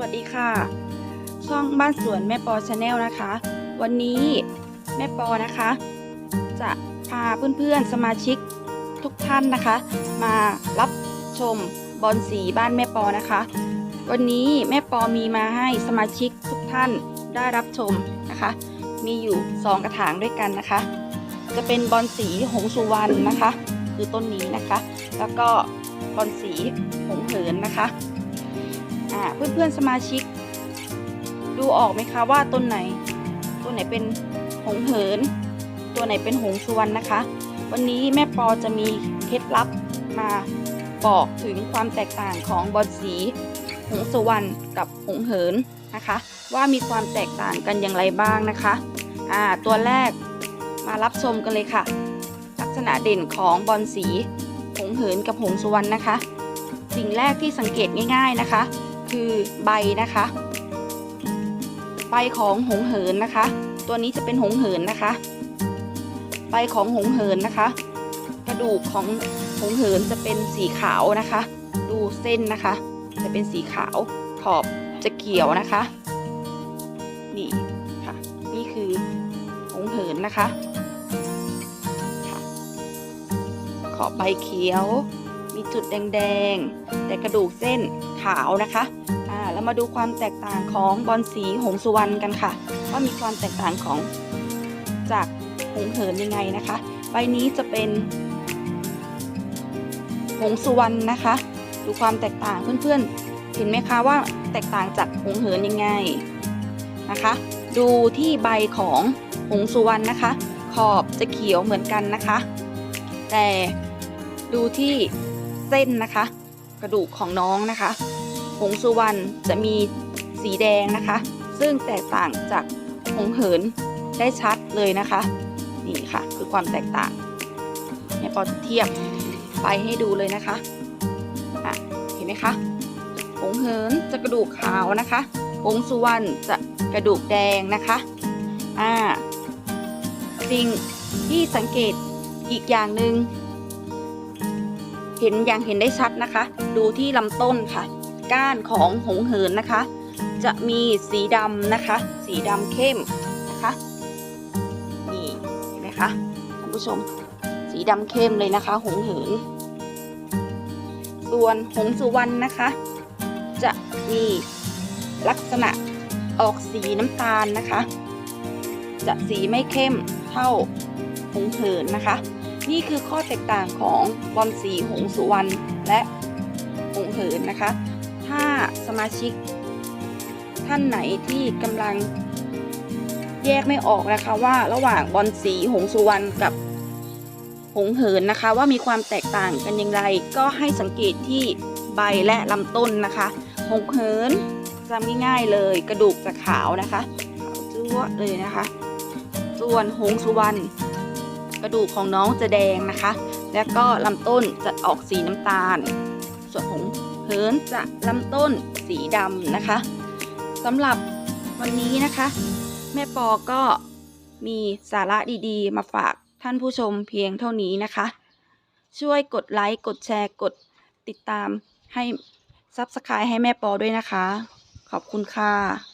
วัสดีค่ะ ช่องบ้านสวนแม่ปอชาแนลนะคะ วันนี้แม่ปอนะคะ จะพาเพื่อนๆสมาชิกทุกท่านนะคะ มารับชมบอลสีบ้านแม่ปอนะคะ วันนี้แม่ปอมีมาให้สมาชิกทุกท่านได้รับชมนะคะ มีอยู่สองกระถางด้วยกันนะคะ จะเป็นบอลสีหงสุวรรณนะคะ คือต้นนี้นะคะ แล้วก็บอลสีหงเหินนะคะ อ่าเพื่อนๆสมาชิก ดูออกไหมคะว่าต้นไหน ตัวไหนเป็นหงเหิน ตัวไหนเป็นหงสุวรรณนะคะ วันนี้แม่ปอจะมีเคล็ดลับมาบอกถึงความแตกต่างของบอลสีหงสุวรรณกับหงเหินนะคะ ว่ามีความแตกต่างกันอย่างไรบ้างนะคะอ่าตัวแรกมารับชมกันเลยค่ะ ลักษณะเด่นของบอลสีหงเหินกับหงสุวรรณนะคะ สิ่งแรกที่สังเกตง่าย ๆนะคะ คือใบนะคะ ใบของหงเหินนะคะ ตัวนี้จะเป็นหงเหินนะคะ ใบของหงเหินนะคะ กระดูกของหงเหินจะเป็นสีขาวนะคะ ดูเส้นนะคะ จะเป็นสีขาวขอบจะเขียวนะคะ นี่ค่ะ นี่คือหงเหินนะคะขอบใบเขียว มีจุดแดงๆ แต่กระดูกเส้นขาวนะคะอ่าแล้วมาดูความแตกต่างของบอลสีหงสุวรรณกันค่ะ ว่ามีความแตกต่างของจากหงเหินยังไงนะคะ ใบนี้จะเป็นหงสุวรรณนะคะ ดูความแตกต่างเพื่อนๆ เห็นไหมคะว่าแตกต่างจากหงเหินยังไงนะคะ ดูที่ใบของหงสุวรรณนะคะ ขอบจะเขียวเหมือนกันนะคะ แต่ดูที่ เส้นนะคะ กระดูกของน้องนะคะหงสุวรรณจะมีสีแดงนะคะ ซึ่งแตกต่างจากหงเหินได้ชัดเลยนะคะ นี่ค่ะ คือความแตกต่างเนี่ยพอเทียบไปให้ดูเลยนะคะอะเห็นไหมคะหงเหินจะกระดูกขาวนะคะหงสุวรรณจะกระดูกแดงนะคะอ่าสิ่งที่สังเกตอีกอย่างหนึ่ง เห็นอย่างเห็นได้ชัดนะคะ ดูที่ลำต้นค่ะ ก้านของหงเหินนะคะ จะมีสีดำนะคะ สีดำเข้มนะคะนี่เห็นไหมคะท่านผู้ชม สีดำเข้มเลยนะคะ หงเหิน ส่วนหงสุวรรณนะคะ จะมีลักษณะออกสีน้ำตาลนะคะ จะสีไม่เข้มเท่าหงเหินนะคะ นี่คือข้อแตกต่างของบอลสีหงสุวรรณและหงเหินนะคะ ถ้าสมาชิก ท่านไหนที่กำลังแยกไม่ออกนะคะว่าระหว่างบอลสีหงสุวรรณกับหงเหินนะคะ ว่ามีความแตกต่างกันอย่างไร ก็ให้สังเกตที่ใบและลำต้นนะคะ หงเหินจำง่ายๆเลยกระดูกจะขาวนะคะขาวจั๊วเลยนะคะ ส่วนหงสุวรรณ กระดูกของน้องจะแดงนะคะ แล้วก็ลำต้นจะออกสีน้ำตาล ส่วนของเหิร์นจะลำต้นสีดำนะคะสำหรับวันนี้นะคะ แม่ปอก็มีสาระดีๆ มาฝากท่านผู้ชมเพียงเท่านี้นะคะ ช่วยกดไลค์กดแชร์กดติดตามให้ซับสไครต์ให้แม่ปอด้วยนะคะ ขอบคุณค่ะ